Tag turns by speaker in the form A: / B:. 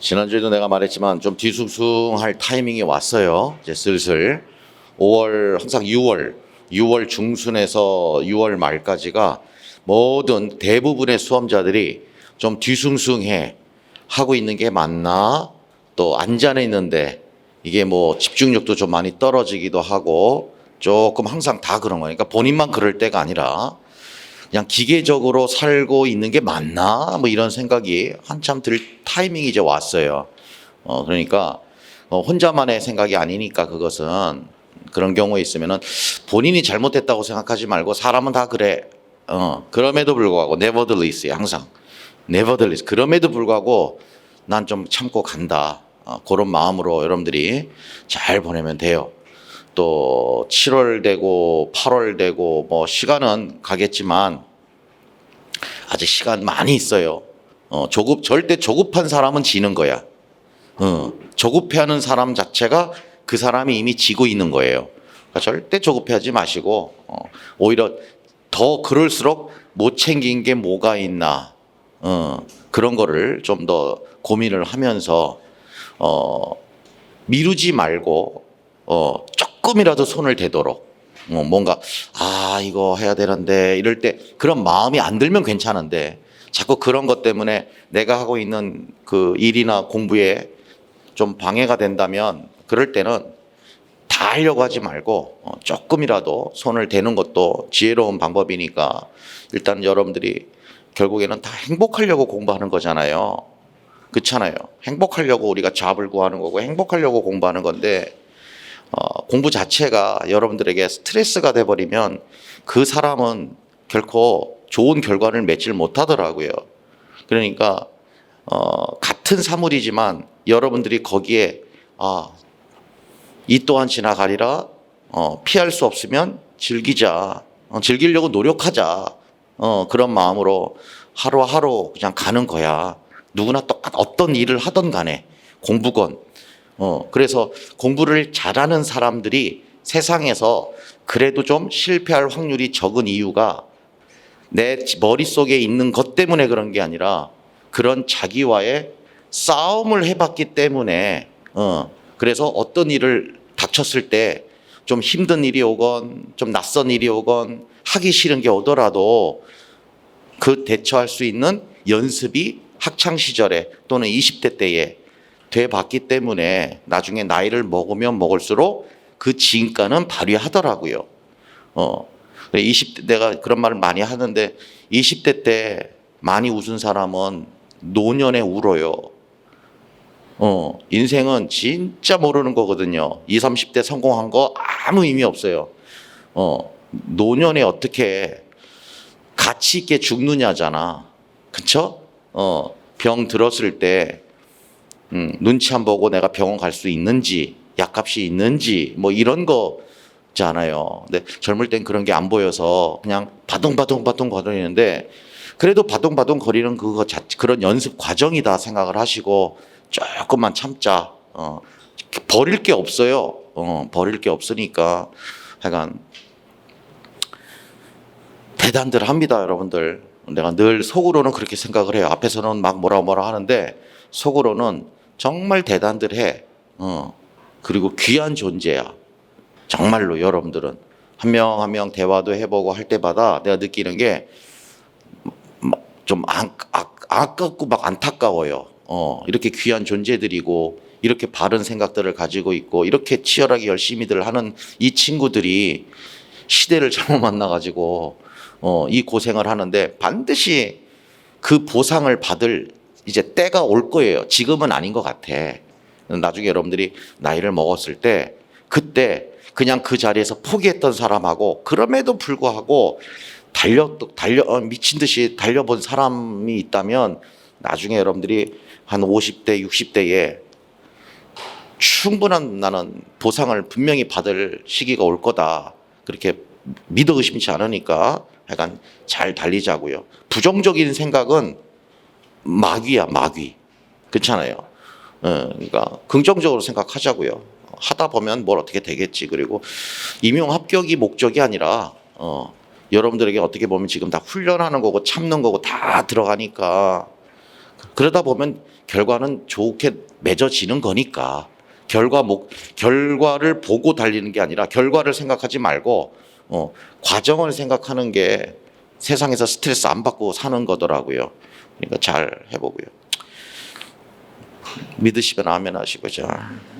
A: 지난주에도 내가 말했지만 좀 뒤숭숭할 타이밍이 왔어요. 이제 슬슬. 5월 항상 6월 6월 중순에서 6월 말까지가 모든 대부분의 수험자들이 좀 뒤숭숭해 하고 있는 게 맞나? 또 안전해 있는데 이게 뭐 집중력도 좀 많이 떨어지기도 하고 조금 항상 다 그런 거니까 본인만 그럴 때가 아니라 그냥 기계적으로 살고 있는 게 맞나 뭐 이런 생각이 한참 들 타이밍이 이제 왔어요. 어 그러니까 어, 혼자만의 생각이 아니니까 그것은 그런 경우에 있으면은 본인이 잘못했다고 생각하지 말고 사람은 다 그래. 어 그럼에도 불구하고 nevertheless 항상 nevertheless 그럼에도 불구하고 난 좀 참고 간다. 어, 그런 마음으로 여러분들이 잘 보내면 돼요. 또 7월 되고 8월 되고 뭐 시간은 가겠지만 아직 시간 많이 있어요. 어, 조급 절대 조급한 사람은 지는 거야. 어, 조급해하는 사람 자체가 그 사람이 이미 지고 있는 거예요. 그러니까 절대 조급해하지 마시고 어, 오히려 더 그럴수록 못 챙긴 게 뭐가 있나 어, 그런 거를 좀 더 고민을 하면서 어, 미루지 말고 어, 조금이라도 손을 대도록 어, 뭔가 아 이거 해야 되는데 이럴 때 그런 마음이 안 들면 괜찮은데 자꾸 그런 것 때문에 내가 하고 있는 그 일이나 공부에 좀 방해가 된다면 그럴 때는 다 하려고 하지 말고 어, 조금이라도 손을 대는 것도 지혜로운 방법이니까 일단 여러분들이 결국에는 다 행복하려고 공부하는 거잖아요. 그렇잖아요. 행복하려고 우리가 잡을 구하는 거고 행복하려고 공부하는 건데 어, 공부 자체가 여러분들에게 스트레스가 돼버리면 그 사람은 결코 좋은 결과를 맺질 못하더라고요. 그러니까 어, 같은 사물이지만 여러분들이 거기에 아, 이 또한 지나가리라 어, 피할 수 없으면 즐기자 어, 즐기려고 노력하자 어, 그런 마음으로 하루하루 그냥 가는 거야. 누구나 똑같 어떤 일을 하던 간에 공부건 어, 그래서 공부를 잘하는 사람들이 세상에서 그래도 좀 실패할 확률이 적은 이유가 내 머릿속에 있는 것 때문에 그런 게 아니라 그런 자기와의 싸움을 해봤기 때문에 어, 그래서 어떤 일을 닥쳤을 때 좀 힘든 일이 오건 좀 낯선 일이 오건 하기 싫은 게 오더라도 그 대처할 수 있는 연습이 학창 시절에 또는 20대 때에 돼 봤기 때문에 나중에 나이를 먹으면 먹을수록 그 진가는 발휘하더라고요. 어. 20대 내가 그런 말을 많이 하는데 20대 때 많이 웃은 사람은 노년에 울어요. 어, 인생은 진짜 모르는 거거든요. 20, 30대 성공한 거 아무 의미 없어요. 어, 노년에 어떻게 가치 있게 죽느냐잖아. 그쵸? 어, 병 들었을 때, 음, 눈치 안 보고 내가 병원 갈 수 있는지, 약값이 있는지, 뭐 이런 거잖아요. 근데 젊을 땐 그런 게 안 보여서 그냥 바둥바둥바둥 거리는데, 그래도 바둥바둥 거리는 그거 자, 그런 연습 과정이다 생각을 하시고, 조금만 참자. 어, 버릴 게 없어요. 어, 버릴 게 없으니까. 하여간, 대단들 합니다, 여러분들. 내가 늘 속으로는 그렇게 생각을 해요. 앞에서는 막 뭐라 뭐라 하는데 속으로는 정말 대단들 해. 어. 그리고 귀한 존재야. 정말로 여러분들은 한명 한 명 대화도 해보고 할 때마다 내가 느끼는 게 좀 아깝고 막 안타까워요. 어, 이렇게 귀한 존재들이고 이렇게 바른 생각들을 가지고 있고 이렇게 치열하게 열심히들 하는 이 친구들이 시대를 잘못 만나가지고 어, 이 고생을 하는데 반드시 그 보상을 받을 이제 때가 올 거예요. 지금은 아닌 것 같아. 나중에 여러분들이 나이를 먹었을 때 그때 그냥 그 자리에서 포기했던 사람하고 그럼에도 불구하고 달려 달려 어, 미친 듯이 달려본 사람이 있다면 나중에 여러분들이 한 50대 60대에 충분한 나는 보상을 분명히 받을 시기가 올 거다. 그렇게 믿어 의심치 않으니까 약간 잘 달리자고요. 부정적인 생각은 마귀야, 마귀. 그렇잖아요. 어, 그러니까 긍정적으로 생각하자고요. 하다 보면 뭘 어떻게 되겠지. 그리고 임용 합격이 목적이 아니라 어, 여러분들에게 어떻게 보면 지금 다 훈련하는 거고 참는 거고 다 들어가니까 그러다 보면 결과는 좋게 맺어지는 거니까 결과 목 결과를 보고 달리는 게 아니라 결과를 생각하지 말고 어, 과정을 생각하는 게 세상에서 스트레스 안 받고 사는 거더라고요. 그러니까 잘 해보고요. 믿으시면 아멘 하시고 자.